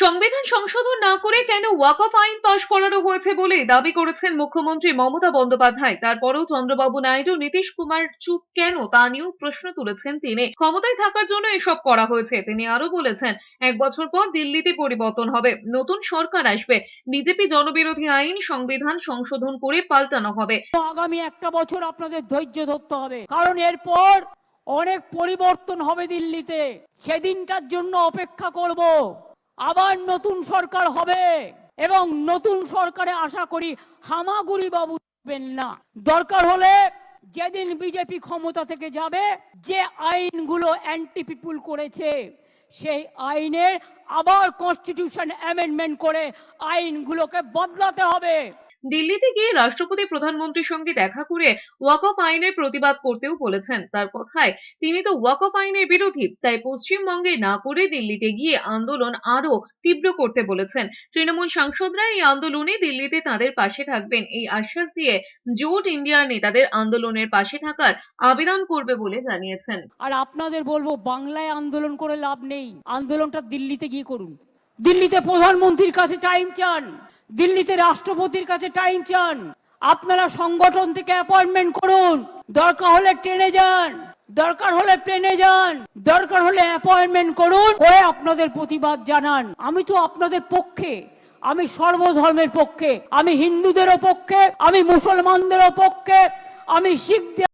সংবিধান সংশোধন না করে কেন ওয়াকফ আইন পাশ করানো হয়েছে বলে দাবি করেছেন মুখ্যমন্ত্রী মমতা বন্দ্যোপাধ্যায়? তারপরেও চন্দ্রবাবু নাইডু, নীতিশ কুমার চুপ কেন? তা নিয়েও প্রশ্ন তুলেছেন তিনি। ক্ষমতায় থাকার জন্য এসব করা হয়েছে, তিনি আরও বলেছেন, এক বছর পর দিল্লিতে পরিবর্তন হবে, নতুন সরকার আসবে, বিজেপি জনবিরোধী আইন সংবিধান সংশোধন করে পাল্টানো হবে। আগামী একটা বছর আপনাদের ধৈর্য ধরতে হবে, কারণ এরপর অনেক পরিবর্তন হবে দিল্লিতে। সেদিনটার জন্য অপেক্ষা করব। আবার নতুন সরকার হবে। এবং নতুন সরকারে আশা করি হামাগুড়ি বাবু না। দরকার হলে যেদিন বিজেপি ক্ষমতা থেকে যাবে, যে আইনগুলো অ্যান্টি পিপুল করেছে, সেই আইনের আবার কনস্টিটিউশন অ্যামেন্ডমেন্ট করে আইনগুলোকে বদলাতে হবে। দিল্লিতে গিয়ে রাষ্ট্রপতি প্রধানমন্ত্রীর সঙ্গে দেখা করে ওয়াকফ আইনের প্রতিবাদ করতেও বলেছেন। তার কথায়, তিনি তো ওয়াকফ আইনের বিরোধী, তাই পশ্চিমবঙ্গে না করে দিল্লিতে গিয়ে আন্দোলন আরও তীব্র করতে বলেছেন। তৃণমূল সাংসদরা এই আন্দোলনে দিল্লিতে তাদের পাশে থাকবেন। এই আশ্বাস দিয়ে জোট ইন্ডিয়ার নেতাদের আন্দোলনের পাশে থাকার আবেদন করবে বলে জানিয়েছেন। আর আপনাদের বলব, বাংলায় আন্দোলন করে লাভ নেই। আন্দোলনটা দিল্লিতে গিয়ে করুন। দিল্লিতে প্রধানমন্ত্রীর কাছে টাইম চান, দিল্লিতে রাষ্ট্রপতির কাছে টাইম চান। আপনারা সংগঠন থেকে অ্যাপয়েন্টমেন্ট করুন। দরকার হলে ট্রেনে যান, দরকার হলে প্লেনে যান, দরকার হলে অ্যাপয়েন্টমেন্ট করুন, করে আপনাদের প্রতিবাদ জানান। আমি তো আপনাদের পক্ষে, আমি সর্বধর্মের পক্ষে, আমি হিন্দুদেরও পক্ষে, আমি মুসলমানদেরও পক্ষে, আমি শিখদের